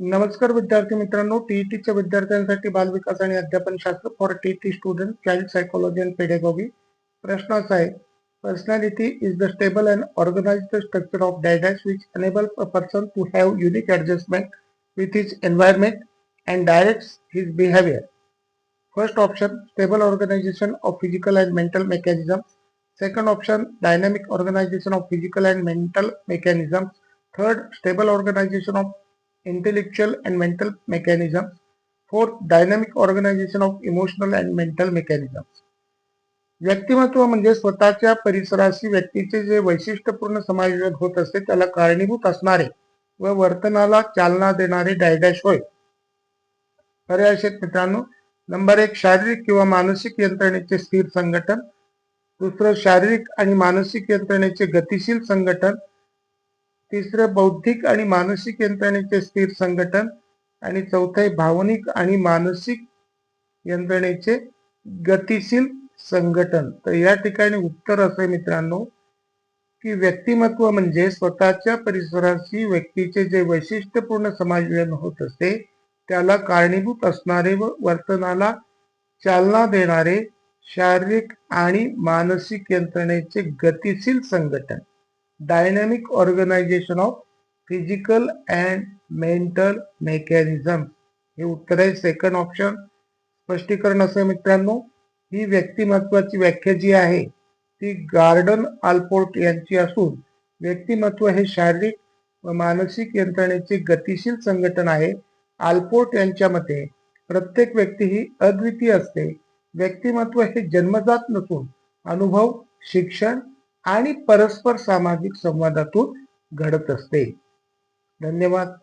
नमस्कार विद्यार्थी मित्रांनो टीईटीच्या विद्यार्थ्यांसाठी बालविकास आणि अध्यापन शास्त्र for TET student child psychology and pedagogy प्रश्न असा आहे personality is the stable and organised structure of dash which enable a person to have unique adjustment with his environment and directs his behaviour first option stable organisation of physical and mental mechanism second option dynamic organisation of physical and mental mechanism third stable organisation of intellectual and mental mechanisms. Fourth, dynamic organization of emotional and mental mechanisms. व्यक्तिमत्व म्हणजे स्वतःच्या परिसराशी व्यक्तीचे जे वैशिष्ट्यपूर्ण समायोजन होत असते त्याला कारणीभूत असणारे व वर्तनाला चालना देणारे डायडॅश होय खरे आहेत मित्रांनो नंबर एक शारीरिक किंवा मानसिक यंत्रणेचे स्थिर संघटन दुसरं शारीरिक आणि मानसिक यंत्रणेचे गतिशील संघटन तिसरं बौद्धिक आणि मानसिक यंत्रणेचे स्थिर संघटन आणि चौथे भावनिक आणि मानसिक यंत्रणेचे गतिशील संघटन. तर या ठिकाणी उत्तर असे मित्रांनो की व्यक्तिमत्व म्हणजे स्वतःच्या परिसराशी व्यक्तीचे जे वैशिष्ट्यपूर्ण समायोजन होत असते त्याला कारणीभूत असणारे व वर्तनाला चालना देणारे शारीरिक आणि मानसिक यंत्रणेचे गतिशील संघटन. Dynamic organisation of physical and mental mechanism हे उत्तर आहे. सेकंड ऑप्शन स्पष्टीकरण असं मित्रांनो. ही व्यक्तिमत्वाची व्याख्या जी आहे ती गार्डन आल्पोर्ट यांची असून व्यक्तिमत्व हे शारीरिक व मानसिक यंत्रणेचे गतिशील संघटन आहे. आल्पोर्ट यांच्या मते प्रत्येक व्यक्ती ही अद्वितीय असते. व्यक्तिमत्व हे जन्मजात नसून अनुभव शिक्षण आणि परस्पर सामाजिक संवादातून घडत असते. धन्यवाद.